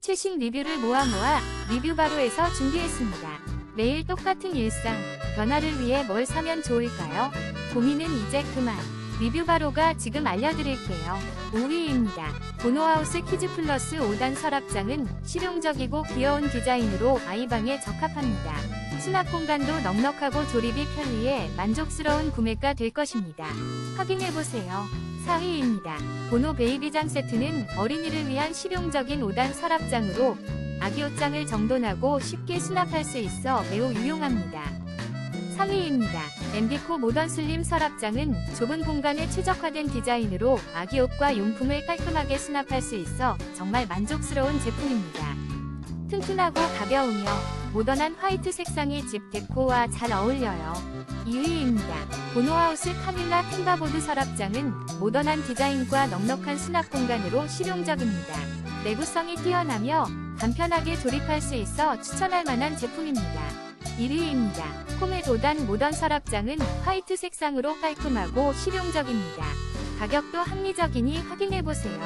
최신 리뷰를 모아 모아 리뷰바로에서 준비했습니다. 매일 똑같은 일상, 변화를 위해 뭘 사면 좋을까요? 고민은 이제 그만. 리뷰바로가 지금 알려드릴게요. 5위입니다. 보노하우스 키즈 플러스 5단 서랍장은 실용적이고 귀여운 디자인으로 아이방에 적합합니다. 수납 공간도 넉넉하고 조립이 편리해 만족스러운 구매가 될 것입니다. 확인해보세요. 4위입니다. 보노 베이비장 세트는 어린이를 위한 실용적인 5단 서랍장으로 아기 옷장을 정돈하고 쉽게 수납할 수 있어 매우 유용합니다. 3위입니다. 엠비코 모던 슬림 서랍장은 좁은 공간에 최적화된 디자인으로 아기 옷과 용품을 깔끔하게 수납할 수 있어 정말 만족스러운 제품입니다. 튼튼하고 가벼우며 모던한 화이트 색상이 집 데코와 잘 어울려요. 2위입니다. 보노하우스 카밀라 팀바보드 서랍장은 모던한 디자인과 넉넉한 수납 공간으로 실용적입니다. 내구성이 뛰어나며 간편하게 조립할 수 있어 추천할 만한 제품입니다. 1위입니다. 코메 도단 모던 서랍장은 화이트 색상으로 깔끔하고 실용적입니다. 가격도 합리적이니 확인해보세요.